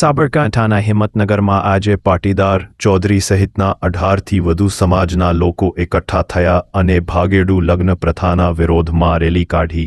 સાબરકાંઠાના હિંમતનગરમાં આજે પાટીદાર ચૌધરી સહિતના અઢારથી વધુ સમાજના લોકો એકઠા થયા અને ભાગેડુ લગ્ન પ્રથાના વિરોધમાં રેલી કાઢી.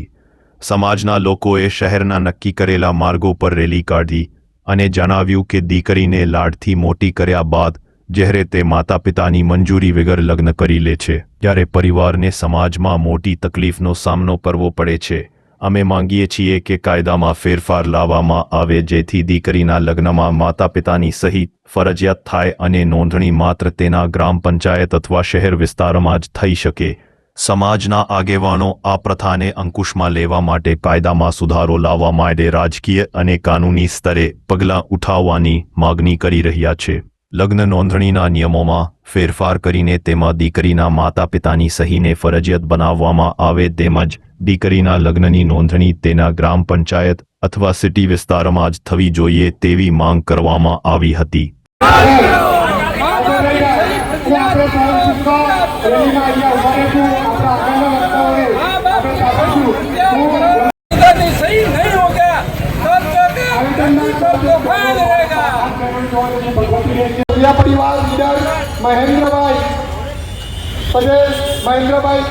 સમાજના લોકોએ શહેરના નક્કી કરેલા માર્ગો પર રેલી કાઢી અને જણાવ્યું કે દીકરીને લાડથી મોટી કર્યા બાદ જ્યારે તે માતા પિતાની મંજૂરી વગર લગ્ન કરી લે છે, ત્યારે પરિવારને સમાજમાં મોટી તકલીફનો સામનો કરવો પડે છે. અમે માંગીએ છીએ કે કાયદામાં ફેરફાર લાવવામાં આવે જેથી દીકરીના લગ્નમાં માતા પિતાની સહી ફરજિયાત થાય અને નોંધણી માત્ર તેના ગ્રામ પંચાયત અથવા શહેર વિસ્તારમાં જ થઈ શકે. સમાજના આગેવાનો આ પ્રથાને અંકુશમાં લેવા માટે કાયદામાં સુધારો લાવવા માટે રાજકીય અને કાનૂની સ્તરે પગલાં ઉઠાવવાની માગણી કરી રહ્યા છે. લગ્ન નોંધણીના નિયમોમાં ફેરફાર કરીને તેમાં દીકરીના માતા પિતાની સહીને ફરજિયાત બનાવવામાં આવે તેમજ દીકરીના લગ્નની નોંધણી તેના ગ્રામ પંચાયત અથવા સિટી વિસ્તારમાં જ થવી જોઈએ તેવી માંગ કરવામાં આવી હતી. Yeah, પરિવાર લીડર મહેન્દ્રભાઈ પટેલ, મહેન્દ્રભાઈ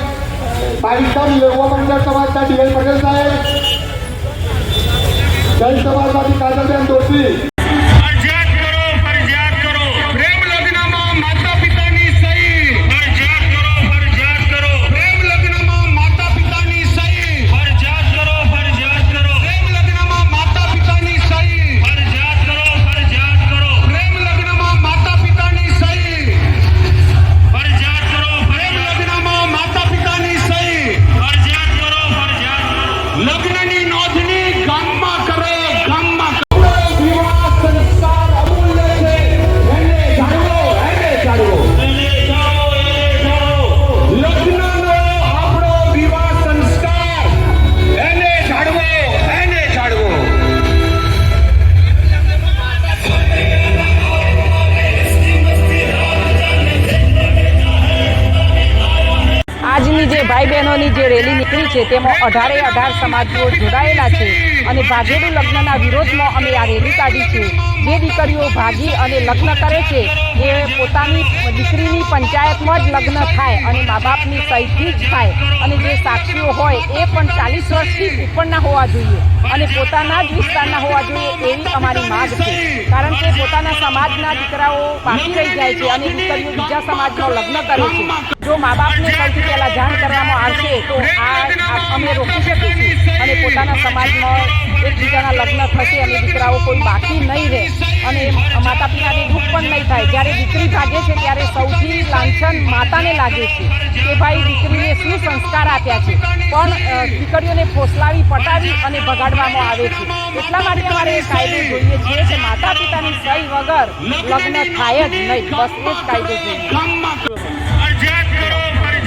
પારિશ્રમ યુવા મંડળ સમાજના ડીએલ પટેલ સાહેબ જય સમાજવાદી કાદરબેન દોશી. ભાઈ બહેનોની જે રેલી નીકળી છે તેમાં અઢારે અઢાર સમાજો જોડાયેલા છે. અને ભાગેડુ લગ્નના વિરોધમાં અમે આ રેલી કાઢી છે જે દીકરીઓ ભાગી અને લગ્ન કરે છે, એ પોતાની દીકરીની પંચાયતમાં જ લગ્ન થાય અને મા બાપની સહીથી જ થાય. અને જે સાક્ષીઓ હોય, એ પણ ચાલીસ વર્ષથી ઉપરના હોવા જોઈએ અને પોતાના જ વિસ્તારના હોવા જોઈએ એવી અમારી માગ છે. કારણ કે પોતાના સમાજના દીકરાઓ બાકી રહી જાય છે અને દીકરીઓ બીજા સમાજમાં લગ્ન કરે છે. જો મા બાપને સૌથી પહેલાં જાણ કરવામાં આવશે, તો આ અમે રોકી શકીશું અને પોતાના સમાજમાં એકબીજાના લગ્ન થશે અને દીકરાઓ કોઈ બાકી નહીં રહે. અને માતા પિતાને દુઃખ પણ નહીં થાય. જ્યારે દીકરી ભાગે છે ત્યારે સૌથી લાંછન માતાને લાગે છે કે ભાઈ દીકરીને શું સંસ્કાર આપ્યા છે. પણ દીકરીઓને ફોસલાવી પટાવી અને ભગાડવામાં આવે છે. એટલા માટે અમારે કાયદો જોઈએ છે કે માતા પિતાની સહી વગર લગ્ન થાય જ નહીં. બસ એ જ કાયદો જોઈએ ભગવતી બેન ફરજિયાત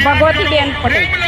ભગવતીબેન પટેલ.